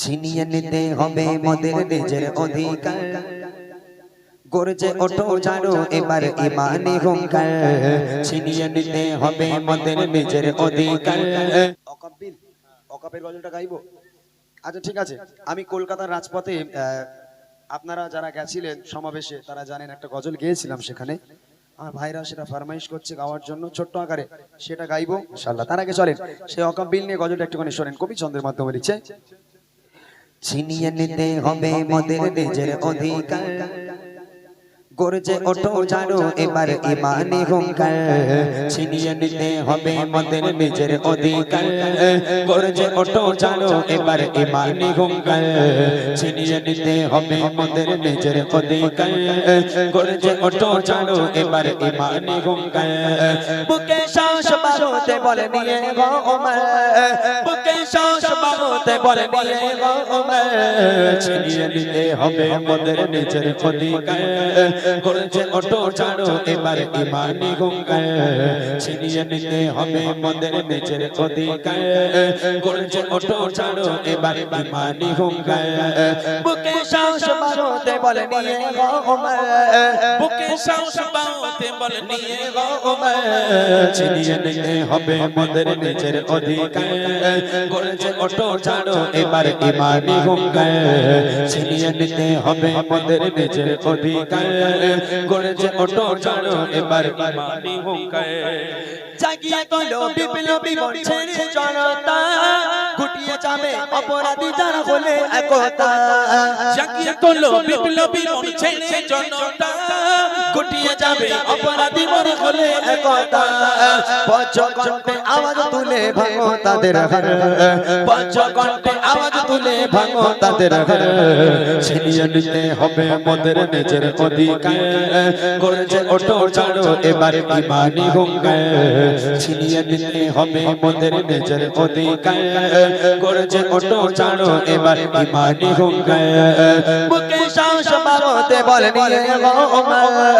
ছিনিয়ে নিতে হবে মোদের নিজের অধিকার। গর্জে ওঠো জানো এবার ইমানি হুঙ্কার। ছিনিয়ে নিতে হবে মোদের নিজের অধিকার। অকাব্বিল গজলটা গাইবো? আচ্ছা ঠিক আছে। আমি কলকাতার রাজপথে আপনারা যারা গেছিলেন সমাবেশে, তারা জানেন একটা গজল গেয়েছিলাম সেখানে। আমার ভাইরা সেটা ফরমাইশ করছে গাওয়ার জন্য ছোট্ট আকারে। সেটা গাইবো ইনশাল্লাহ তার আগে চলেন, সেই অকাব্বিল নিয়ে গজলটা একটুখানি শোনেন। কবি চন্দ্রের মাধ্যমে লিখছে ছিনিয়ে নিতে হবে মদের নিজের অধিকার। গর্জে ওঠো জানো এবার ইমানি হুঙ্কার ছিনিয়ে নিতে হবে মোদের নিজের অধিকার। গর্জে ওঠো জানো এবার ইমানি হুঙ্কার ছিনিয়ে নিতে হবে মোদের নিজের অধিকার। গর্জে ওঠো জানো এবার ইমানি হুঙ্কার। বুকে শ্বাস বাড়তে বলে নিয়ে গো ওমর। বুকে শ্বাস বাড়তে বলে নিয়ে গো ওমর। ছিনিয়ে নিতে হবে মোদের নিজের অধিকার। করেছে অটো ছাড়ো এবার ইমানি হুঙ্কার ছিনিয়ে নিতে হবে মোদের নিজের অধিকার করেছে অটো ছাড়ো এবার ইমানি হুঙ্কার বুকে শ্বাস বাড়তে বলে নিয়ে গো ওমর বুকে সাহস বাঁধতে বল নিয়ে গো ওমর ছিনিয়ে নিতে হবে মোদের নিজের অধিকার করেছে অটো ছাড়ো এবার ইমানি হুঙ্কার ছিনিয়ে নিতে হবে মোদের নিজের অধিকার করেছে ওটো ছাড়ো এবার ইমানি হুঙ্কার জাগিয়ে তোলো, বিপ্লবী মঞ্চের জনতা। গুটিয়ে যাবে অপরাধী যারা হলে একতা। জাগিয়ে তোলো, বিপ্লবী মন জনতা। গুটিয়ে যাবে, অপরাধী মনে হলে একতা। আওয়াজ তুলে ভাঙো তাদের হার পঞ্চকণ্ঠে আওয়াজ তুলে ভাঙো তাদের হার ছিনিয়ে নিতে হবে মোদের নিজের অধিকার। করেছে ওটো ছাড়ো, এবার ইমানি হুঙ্কার। ছিনিয়ে নিতে হবে মোদের নিজের অধিকার। করেছে ওটো ছাড়ো, এবার বুকে সাহস বাড়তে বলে নিয়ে গো, ওমর।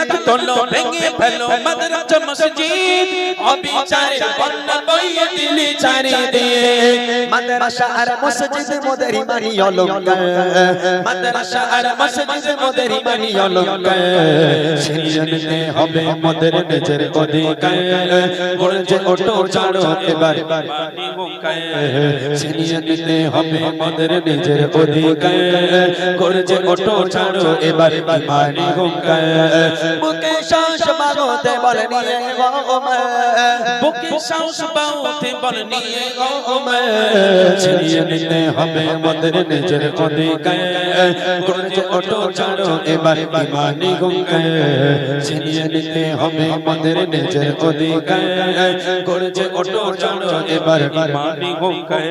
তালাক তোলো ভেঙে ফেলো মাদ্রাসা মসজিদ অবিচারে বন্যা বইয়ে দিলি চারিদিকে মাদ্রাসা আর মসজিদ মোদের ইমানি অলঙ্কার মাদ্রাসা আর মসজিদ মোদের ইমানি অলঙ্কার ছিনিয়ে নিতে হবে মোদের নিজের অধিকার বলছে ওটো ছাড়ো এবার মানি হুঙ্কায় ছিনিয়ে নিতে হবে মোদের নিজের অধিকার করছে ওটো ছাড়ো এবার ইমানি হুঙ্কার বুকে শ্বাস বাড়তে বলে নিয়ে গো ওমর বুকে সাহস বাঁধতে বল নিয়ে ছিনিয়ে নিতে হবে মোদের নিজের অধিকার ওটো ছাড়ো এবার ইমানি হুঙ্কার ছিনিয়ে নিতে হবে মোদের নিজের অধিকার করছে ওটো ছাড়ো এবার ইমানি হুঙ্কার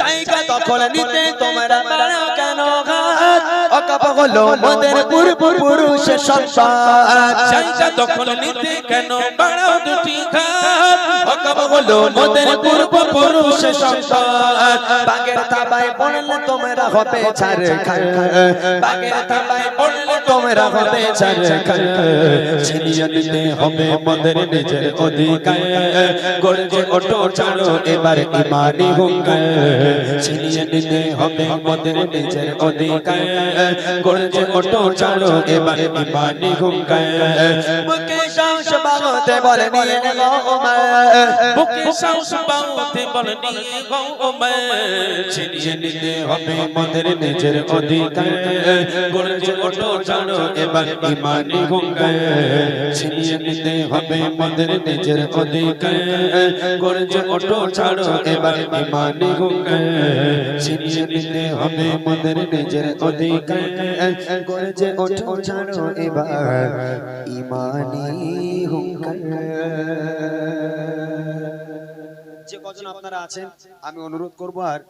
জায়গা দখল নিতে তোমরা হলো মোদের পূর্ব পুরুষ সন্তান। জায়গা দখল নিতে কেন? বাড়াও দুটি ঘাট অকাপ হলো মোদের পূর্ব সন্তান। বাগের থাবায় পড়লে তোমরা হবে ছাড় খান বাগের থাবায় পড়লে তোমরা হবে ছাড় খান ছিনিয়ে নিতে হবে মোদের নিজের অধিকার। ছাড়ো এবার ইমানি হুঙ্কার। নিতে হবে মোদের নিজের অধিকার। গড়ছে অটো ছাড়ো এবার ইমানি হুঙ্কার বাগতে বলে নিয়ে গো ওমর বুকে সাহস বাঁধতে বল নিয়ে গঙ্গমে ছিনিয়ে নিতে হবে মোদের নিজের অধিকার। গড়ছে ওটো ছাড়ো এবার ইমানি হুঙ্কার। ছিনিয়ে নিতে হবে মোদের নিজের অধিকার। গড়ছে ওটো ছাড়ো, এবার ইমানি হুঙ্কার। ছিনিয়ে নিতে হবে মোদের নিজের অধিকার। গড়ছে ওটো ছাড়ো, এবার ইমানি যে কজন আপনারা আছেন আমি অনুরোধ করব আর